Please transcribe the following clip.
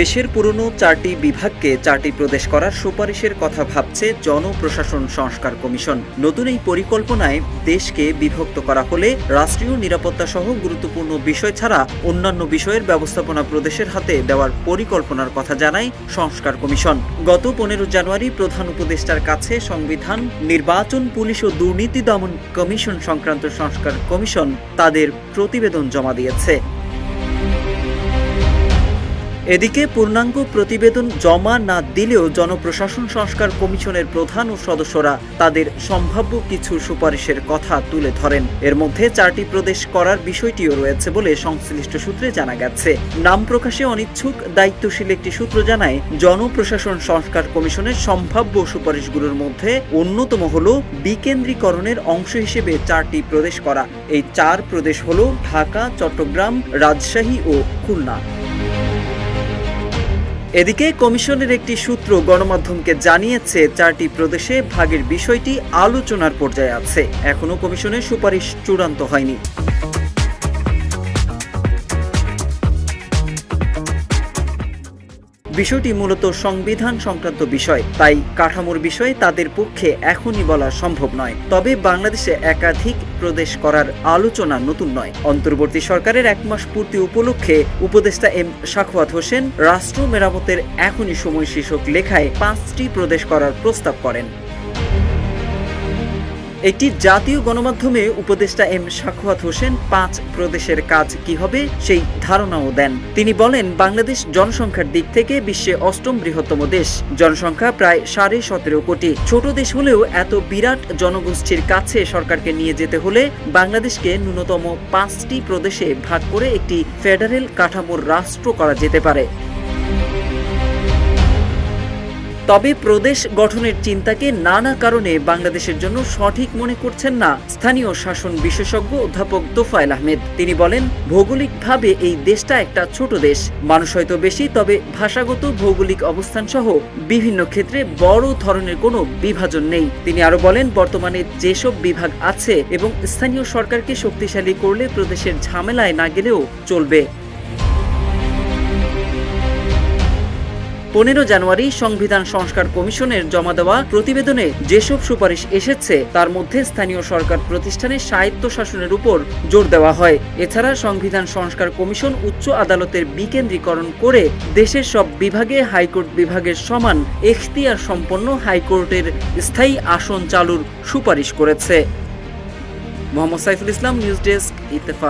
দেশের পুরনো চারটি বিভাগকে চারটি প্রদেশ করার সুপারিশের কথা ভাবছে জনপ্রশাসন সংস্কার কমিশন। নতুন এই পরিকল্পনায় দেশকে বিভক্ত করা হলে রাষ্ট্রীয় নিরাপত্তা সহ গুরুত্বপূর্ণ বিষয় ছাড়া অন্যান্য বিষয়ের ব্যবস্থাপনা প্রদেশের হাতে দেওয়ার পরিকল্পনার কথা জানায় সংস্কার কমিশন। গত পনেরো জানুয়ারি প্রধান উপদেষ্টার কাছে সংবিধান, নির্বাচন, পুলিশ ও দুর্নীতি দমন কমিশন সংক্রান্ত সংস্কার কমিশন তাদের প্রতিবেদন জমা দিয়েছে। এদিকে পূর্ণাঙ্গ প্রতিবেদন জমা না দিলেও জনপ্রশাসন সংস্কার কমিশনের প্রধান ও সদস্যরা তাদের সম্ভাব্য কিছু সুপারিশের কথা তুলে ধরেন। এর মধ্যে চারটি প্রদেশ করার বিষয়টিও রয়েছে বলে সংশ্লিষ্ট সূত্রে জানা গেছে। নাম প্রকাশে অনিচ্ছুক, দায়িত্বশীল একটি সূত্র জানায়, জনপ্রশাসন সংস্কার কমিশনের সম্ভাব্য সুপারিশগুলোর মধ্যে অন্যতম হল বিকেন্দ্রীকরণের অংশ হিসেবে চারটি প্রদেশ করা। এই চার প্রদেশ হল ঢাকা, চট্টগ্রাম, রাজশাহী ও খুলনা। এদিকে কমিশনের একটি সূত্র গণমাধ্যমকে জানিয়েছে, চারটি প্রদেশে ভাগের বিষয়টি আলোচনার পর্যায়ে আছে। এখনও কমিশনের সুপারিশ চূড়ান্ত হয়নি। বিষয়টি মূলত সংবিধান সংক্রান্ত বিষয়, তাই কাঠামোর বিষয়ে তাদের পক্ষে এখনই বলা সম্ভব নয়। তবে বাংলাদেশে একাধিক প্রদেশ করার আলোচনা নতুন নয়। অন্তর্বর্তী সরকারের এক মাস পূর্তি উপলক্ষে উপদেষ্টা এম শাখওয়াত হোসেন রাষ্ট্র মেরামতের এখনই সময় শীর্ষক লেখায় পাঁচটি প্রদেশ করার প্রস্তাব করেন। একটি জাতীয় গণমাধ্যমে উপদেষ্টা এম শাখওয়াত হোসেন, পাঁচ প্রদেশের কাজ কি হবে সেই ধারণাও দেন। তিনি বলেন, বাংলাদেশ জনসংখ্যার দিক থেকে বিশ্বে অষ্টম বৃহত্তম দেশ। জনসংখ্যা প্রায় সাড়ে সতেরো কোটি। ছোট দেশ হলেও এত বিরাট জনগোষ্ঠীর কাছে সরকারকে নিয়ে যেতে হলে বাংলাদেশকে ন্যূনতম পাঁচটি প্রদেশে ভাগ করে একটি ফেডারেল কাঠামোর রাষ্ট্র করা যেতে পারে। তবে প্রদেশ গঠনের চিন্তাকে নানা কারণে বাংলাদেশের জন্য সঠিক মনে করছেন না স্থানীয় শাসন বিশেষজ্ঞ অধ্যাপক তোফায়েল আহমেদ। তিনি বলেন, ভৌগোলিকভাবে এই দেশটা একটা ছোট দেশ। মানুষ হয়তো বেশি, তবে ভাষাগত ভৌগোলিক অবস্থান সহ বিভিন্ন ক্ষেত্রে বড় ধরনের কোনো বিভাজন নেই। তিনি আরও বলেন, বর্তমানে যেসব বিভাগ আছে এবং স্থানীয় সরকারকে শক্তিশালী করলে প্রদেশের ঝামেলায় না গেলেও চলবে। পনেরো জানুয়ারি সংবিধান সংস্কার কমিশনের জমা দেওয়া প্রতিবেদনে যেসব সুপারিশ এসেছে, তার মধ্যে স্থানীয় সরকার প্রতিষ্ঠানের স্বায়ত্ত শাসনের উপর জোর দেওয়া হয়। এছাড়া সংবিধান সংস্কার কমিশন উচ্চ আদালতের বিকেন্দ্রীকরণ করে দেশের সব বিভাগে হাইকোর্ট বিভাগের সমান এখতিয়ার সম্পন্ন হাইকোর্টের স্থায়ী আসন চালুর সুপারিশ করেছে। Mohammad Saiful Islam, news desk, Ittefaq.